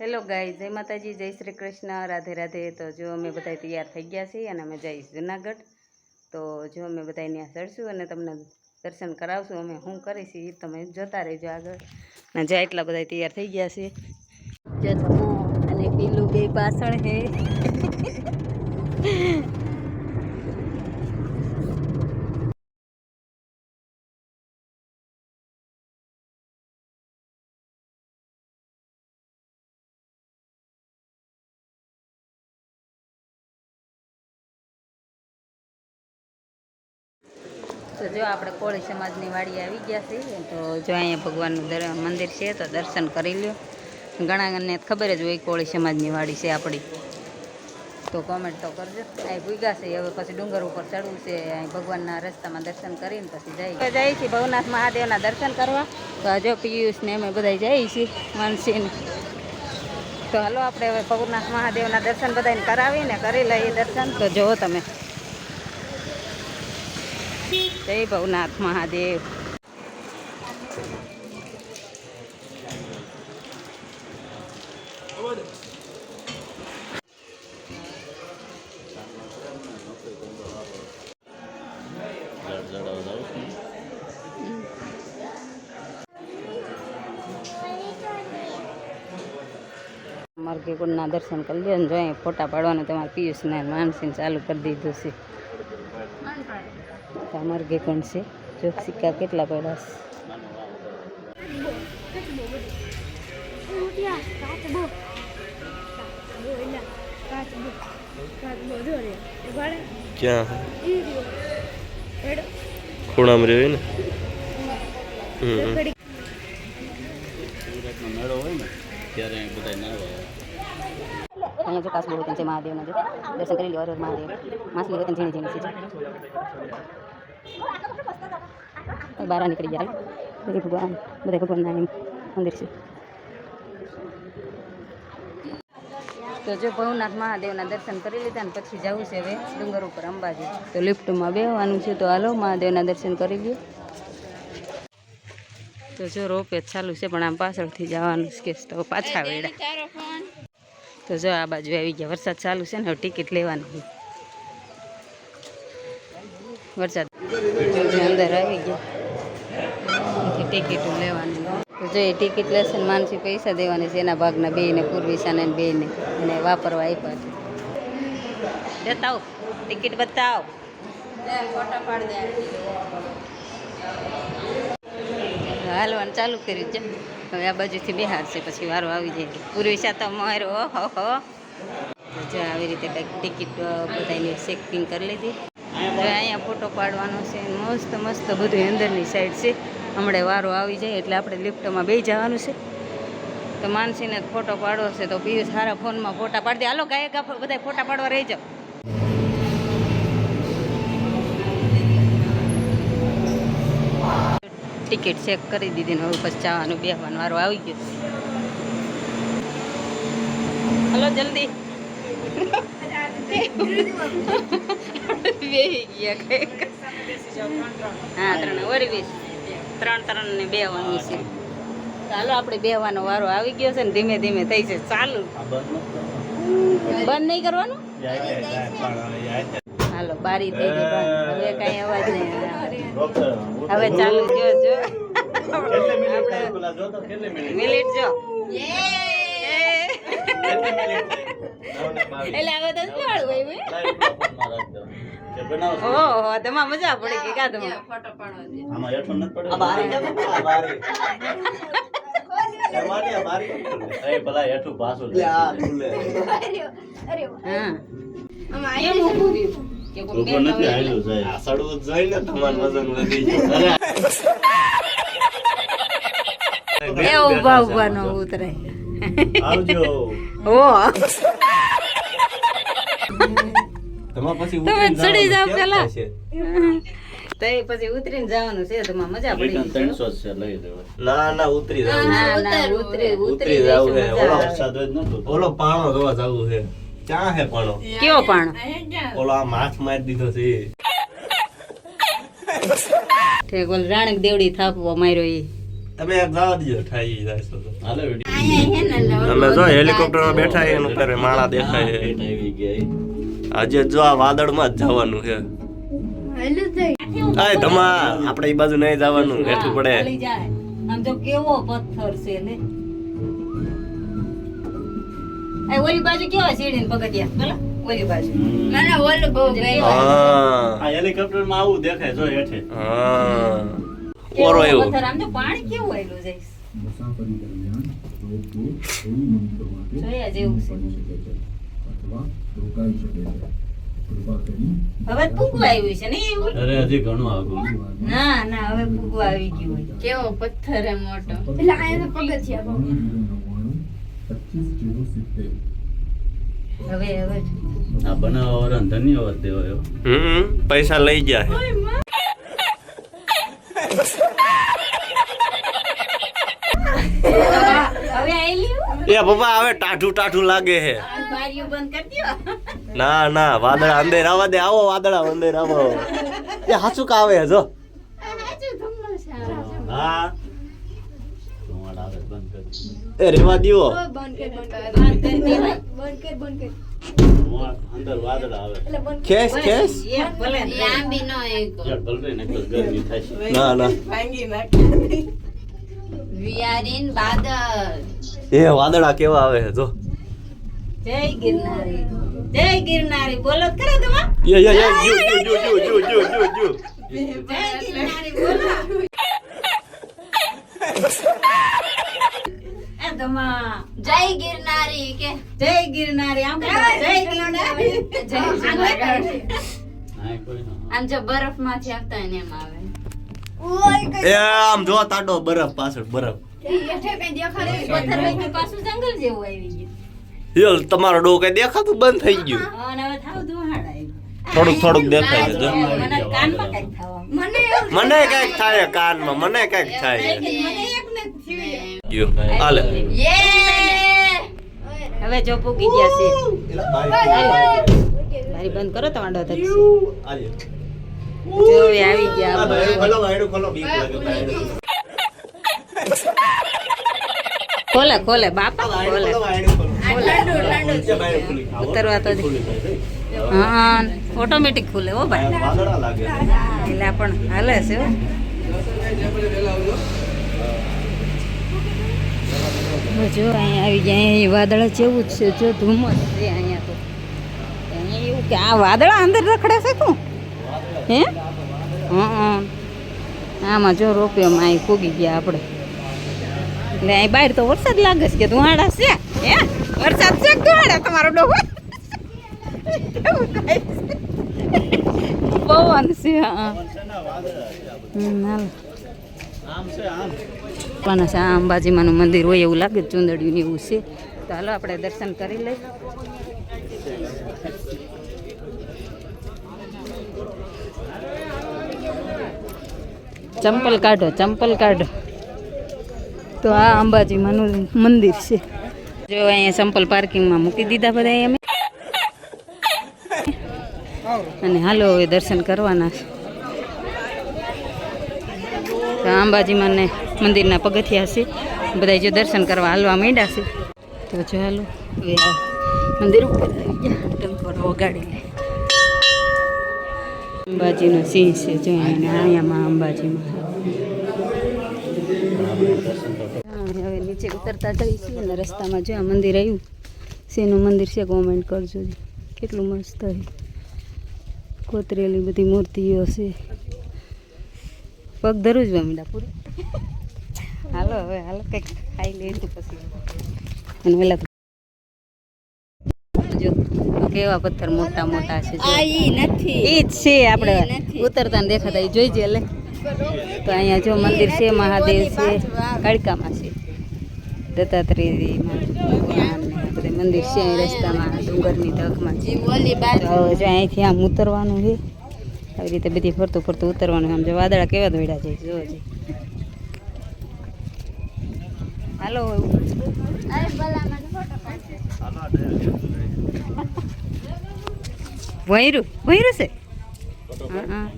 Hello ગાય જય માતાજી, જય શ્રી કૃષ્ણ. રાધે રાધે. તો જો અમે બધા તૈયાર થઈ ગયા છીએ અને અમે જઈશ જુનાગઢ. તો જો અમે બધા ત્યાં ચડશું અને તમને દર્શન કરાવશું. અમે શું કરીશ એ તમે જોતા રહેજો આગળ. અને જ્યાં એટલા બધા તૈયાર થઈ ગયા છે જો અને પેલું બે પાછળ છે. તો જો આપણે કોળી સમાજની વાડી આવી ગયા છીએ તો જો અહીંયા ભગવાનનું દર- મંદિર છે તો દર્શન કરી લ્યો. ઘણાને ખબર જ હોય કોળી સમાજની વાડી છે આપણી. તો કોમેન્ટ તો કરજો. અહીં ભૂગ્યા છે હવે પછી ડુંગર ઉપર ચડવું છે અહીં ભગવાનના રસ્તામાં દર્શન કરીને પછી જઈએ. જઈએ છીએ ભવનાથ મહાદેવના દર્શન કરવા. તો જો પિયુષ અમે બધા જઈએ છીએ માનસીને. તો હાલો આપણે હવે ભવનાથ મહાદેવના દર્શન બધાને કરાવીને કરી લઈએ દર્શન. તો જુઓ તમે. જય ભવનાથ મહાદેવ. મરઘી કુંડના દર્શન કરી લે જો અહીં ફોટા પાડવાનું તમારે પિયુષને માનસીને ચાલુ કરી દીધું છે. તો કે કોણ છે. જો સિક્કા કેટલા પડ્યા છે. ક્યાં? ખૂણામાં રહ્યો ને? હમ મેળો હોય ને ત્યારે બધા ના અહીંયા જો કાસબો વતન છે મહાદેવના જો દર્શન કરી લ્યો હર હર મહાદેવ માછલી વતન ઝીણી ઝીણી છે બહાર નીકળી ગયા બધા ભગવાન બધા ભગવાનના એમ મંદિર છે. તો જો ભવનાથ મહાદેવના દર્શન કરી લીધા ને પછી જવું છે હવે ડુંગર ઉપર અંબાજી. તો લિફ્ટમાં બેહવાનું છે તો હાલો મહાદેવના દર્શન કરી લ્યો. તો જો રોપે ચાલુ છે પણ આમ પાછળથી જવાનું છે કે તો પાછા વેડા તો જો આ બાજુ આવી ગયા. વરસાદ ચાલુ છે ને, હવે ટિકિટ લેવાની. વરસાદ અંદર આવી ગયા. ટિકિટ લેવાની. તો જો એ ટિકિટ લેશે ને માનસી પૈસા દેવાની છે, એના ભાગના બેને પૂર્વિશાને ને બેને એને વાપરવા આપ્યા છે. બતાવો. ટિકિટ બતાવો. ફોટા પાડી હાલવાનું ચાલુ કર્યું છે. હવે આ બાજુથી બિહાર છે, પછી વારો આવી જાય. પૂર્વિશા તો મારો હો હો. જો આવી રીતે કંઈક ટિકિટ બધાની ચેકિંગ કરી લીધી. હવે અહીંયા ફોટો પાડવાનો છે. મસ્ત મસ્ત બધું અંદરની સાઈડ છે. હમણાં વારો આવી જાય એટલે આપણે લિફ્ટમાં બે જવાનું છે. તો માનસીને ફોટો પાડવો છે, તો પિયુષ સારા ફોનમાં ફોટા પાડી દે. હાલો ગાયક બધા ફોટા પાડવા રહી જાઓ. ટિકિટ ચેક કરી દીધી ને હવે પછી જવાનું, બેહવાનું વારો આવી ગયો. હલો, જલ્દી. હા, ત્રણ ઓરી ત્રણ ત્રણ ને બેવાનું છે. ચાલો, આપણે બેહવાનો વારો આવી ગયો છે ને ધીમે ધીમે થઈ છે ચાલુ. બંધ નહીં કરવાનું? બારી થઈ ગઈ બંધ. હવે કઈ અવાજ નહીં હવે ચાલુ જો. જો આપણે મિનિટ? જો. એટલે હવે તો ભાઈ ઓહો તમા મજા પડી ગઈ કા તમા આમાં નથી પડે એ ભલા હેઠું પાછું હા. કેમ ઊભું રહ્યું? કે કોઈ ઊભો નથી આવે સાહેબ. આ સડવું જ ને તમારું વજન વધી જાય. એ ઊભા ઊભા નો ઉતરે. આવજો. ઓ તમારે પછી તમે ઉતરીને ચડી જવાનું પેલા. તો એ પછી ઉતરીને જવાનું છે તો મજા પડી ત્રણસો છે લઈ દેવા ના ના ઉતરી જવું ના ના ઉતરી ઉતરી જવું ઓલો પાણો જોવા જવું છે ક્યાં હે પાણો કયો પણ ઓલો આ હાથ મારી દીધો છે. ઠેક ઓલ રાણક દેવડી થાપવા માર્યો ઈ તમે જવા દો ઠાઈ જાય તો. હાલો ને અમે જો હેલિકોપ્ટર હેલિકોપ્ટરમાં બેઠા એનું કરે માળા દેખાય છે. લાઈટ આવી ગઈ. આજે જો આ વાદળમાં જ જવાનું છે. આય તમા આપણે એ બાજુ નહીં જવાનું હેઠું પડે. આમ તો કેવો પથ્થર છે લે એ ઓલી બાજુ કેવા સીડી પગથિયા? પેલા ઓલી બાજુ. મને ઓલું બહુ ગમ્યું. હા હેલિકોપ્ટરમાં આવું દેખાય જો હેઠે. હા. ઓરો એવું. પથ્થર? આમ તો પાણી કેવું આવેલું જઈશ જોયા જેવું છે. હવે ફૂગવા આવ્યું છે ને એવું અરે હજી ઘણું આગળ ના ના હવે ફૂગવા આવી ગયું હોય. કેવો પથ્થર મોટો. એટલે આયા તો પગથિયા બહુ. હવે હવે. આ બનાવવા વાળાને ધન્યવાદ દેવાયો હમ પૈસા લઈ ગયા છે. એ પપ્પા હવે ટાઢું ટાઢું લાગે છે. બારીઓ બંધ કરી દો ના ના વાદળા અંદર આવવા દે આવો વાદળા અંદર આવો. એ હાચું કા આવે જો. હા ધુમાડા આવે બંધ કરી એ રેવા દ્યો બંધ કર બંધ કર બંધ કરી દેવાય બંધ કર બંધ કર ધુમાડા અંદર વાદળા આવે. એ. લાંબી નો એક. ભલે ને ગરમી ના વી આર ઇન એ વાદળા કેવા આવે જો. જય ગિરનારી. જય ગિરનારી. બોલો કરો તમે તમા યે યે યે જો જો જો જો જો જો જો જય ગિરનારી બોલો. એ તમા જય ગિરનારી કે જય ગિરનારી આમ જય ગિરનારી. જય ગિરનારી. હા કોઈ ના. આમ જો બરફમાંથી આવતા હોય ને એમ આવે. એ આમ જો તાડો બરફ પાછળ બરફ. પથ્થર વચ્ચે પાછું જંગલ જેવું આવી ગયું. તમારો ડો કઈ દેખાતું બંધ થઈ ગયું. હવે થાવ દુહાડા આવી થોડુંક થોડુંક દેખાય છે જો. મને કંઈક થવા મને મને કંઈક થાય કાનમાં મને કંઈક થાય. હાલે. હવે જો પૂકી ગયા છે. મારી બંધ કરો તો વાંડો થશે. જો આવી ગયા ખોલે ખોલે બાપા ખોલે. ઉતરવા તો દે. હા ઓટોમેટિક ખુલે હો ભાઈ. એટલે પણ હાલે છે હો. જો અહીંયા આવી ગયા અહીંયા વાદળા જેવું જ છે જો ધુમ્મસ છે અહીંયા તો. અહીંયા એવું કે આ વાદળા અંદર રખડે છે તું? હે? હં આમાં જો રોપિયોમાં અહીં ફૂગી ગયા આપણે. એટલે અહીં બહાર તો વરસાદ લાગે છે કે ધુવાડા છે? હે? વરસાદ છે ધુવાડા? તમારો ડોહો? છે? પવન છે પણ છે અંબાજીમાનું મંદિર હોય એવું લાગે ચુંદડિયું ને એવું છે. તો હાલો આપણે દર્શન કરી લઈએ. ચંપલ કાઢો ચંપલ કાઢો. તો આ અંબાજીમાંનું મંદિર છે. જો અહીંયા ચંપલ પાર્કિંગમાં મૂકી દીધા બધા અમે અને હાલો હવે દર્શન કરવાના છે. અંબાજીમાં ને મંદિરના પગથિયા છે. બધા જો દર્શન કરવા હાલવા માંડ્યા છે. તો ચાલો હવે મંદિર ઉપર આવી ગયા. લે. અંબાજીનો સિંહ છે જો અહીંયા અહીંયામાં અંબાજીમાં હવે નીચે ઉતરતા જઈ છીએ અને રસ્તામાં જો આ મંદિર આવ્યું શેનું મંદિર છે કોમેન્ટ કરજો. કેટલું મસ્ત છે. કોતરેલી બધી મૂર્તિઓ છે. પગ ધરું જ મીડા પૂરી. હાલો હવે હાલો કંઈક ખાઈ લઈશું પછી. અને પેલા જો કેવા પથ્થર મોટા મોટા છે એ જ છે આપણે ઉતરતા દેખાતા ઈ જોઈજે લે. તો અહીંયા જો મંદિર છે મહાદેવ છે કાળકામાં છે. દત્તાત્રેયમાં ભગવાન ને આ બધે મંદિર છે રસ્તામાં ડુંગરની તકમાં. છે જો અહીંથી આમ ઉતરવાનું છે આવી રીતે બધી ફરતું ફરતું ઉતરવાનું આમ જો વાદળા કેવા દોડ્યા છે છે હાલો. વૈરું વૈરું છે? હા હા.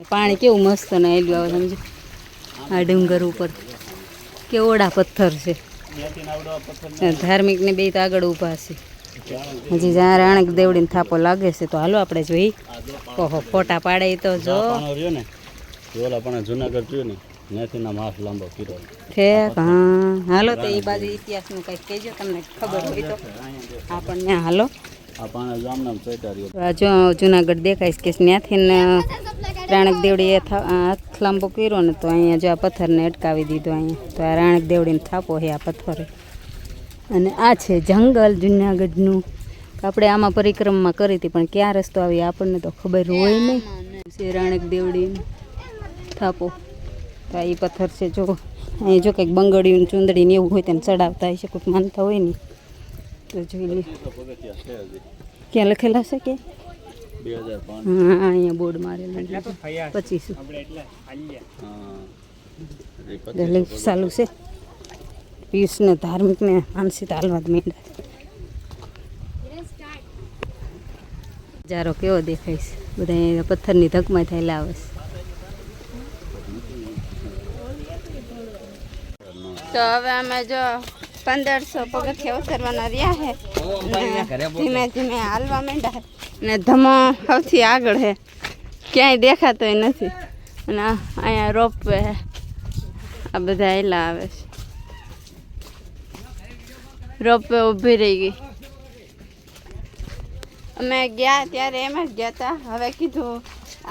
પાણી કેવું મસ્ત ને આવેલું આવે સમજો આ ડુંગર ઉપર. કેવડા પથ્થર છે. ધાર્મિકને બે તો આગળ ઊભા છે. હજી જ્યાં રાણક દેવડીને થાપો લાગે છે તો હાલો આપણે જોઈ. ઓહો ફોટા પાડે તો જો. ને ઓલા પણ જુનાગઢ જોયું ને ત્યાંથી ના માસ લાંબો કર્યો ઠેક હા. હાલો તો એ બાજુ ઇતિહાસનું કંઈક કહેજો તમને ખબર હોય તો. આપણને હાલો. આ પાણા જામનામ ચોટા રહ્યો જો જુનાગઢ દેખાઈશ કે ત્યાંથી ને રાણક દેવડીએ લાંબો કર્યો ને તો અહીંયા જો આ પથ્થરને અટકાવી દીધો અહીંયા. તો આ રાણક દેવડીને થાપો છે આ પથ્થરે. અને આ છે જંગલ જુનાગઢનું. આપણે આમાં પરિક્રમા કરી હતી પણ ક્યાં રસ્તો આવી આપણને તો ખબર હોય નહીં. છે રાણક દેવડી થાપો. તો એ પથ્થર છે જો. અહીં જો કંઈક બંગડીયું ચુંદડી ને એવું હોય તેને ચડાવતા હશે કોઈક માનતા હોય ને. તો જોઈ લે છે ક્યાં લખેલા છે કે? અહીંયા બોર્ડ મારેલું પચીસો. એટલે ચાલુ છે. પીસને ધાર્મિકને માનસિક હાલવા મીંડા. માંડ્યા જારો કેવો દેખાય છે? બધા પથ્થરની ધકમાં થયેલા આવે છે. તો હવે અમે જો પંદરસો પગથિયા ઉતરવાના રહ્યા છે. ધીમે ધીમે હાલવા માંડ્યા ને ધમો સૌથી આગળ છે ક્યાંય દેખાતોય નથી. અને અહીંયા રોપવે છે આ બધા એલા આવે છે. રોપવે ઊભી રહી ગઈ. અમે ગયા ત્યારે એમ જ ગયા હતા હવે કીધું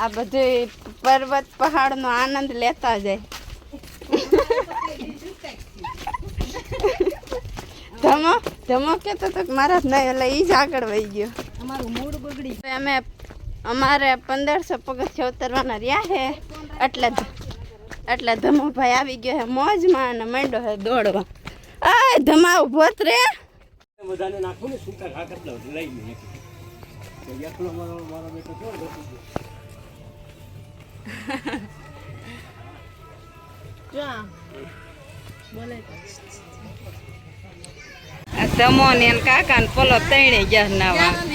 આ બધું પર્વત પહાડનો આનંદ લેતા જાય. ધમો ધમો કહેતો તો મારા જ નહીં, એટલે એ જ આગળ વહી ગયો. અમારું મૂડ બગડી અમે અમારે પંદરસો પગથિયા ઉતરવાના રહ્યા છે. એટલે એટલે ધમુભાઈ આવી ગયો છે મોજમાં અને મંડો છે દોડવા. આ ધમા ઊભો રે. આ નાખું ને કાકા ને પલો તણે ગયા નાવા ને અમાર ના ચાલે હા જો તો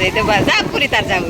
એ તો બસ. જા પૂરી તાર જાવ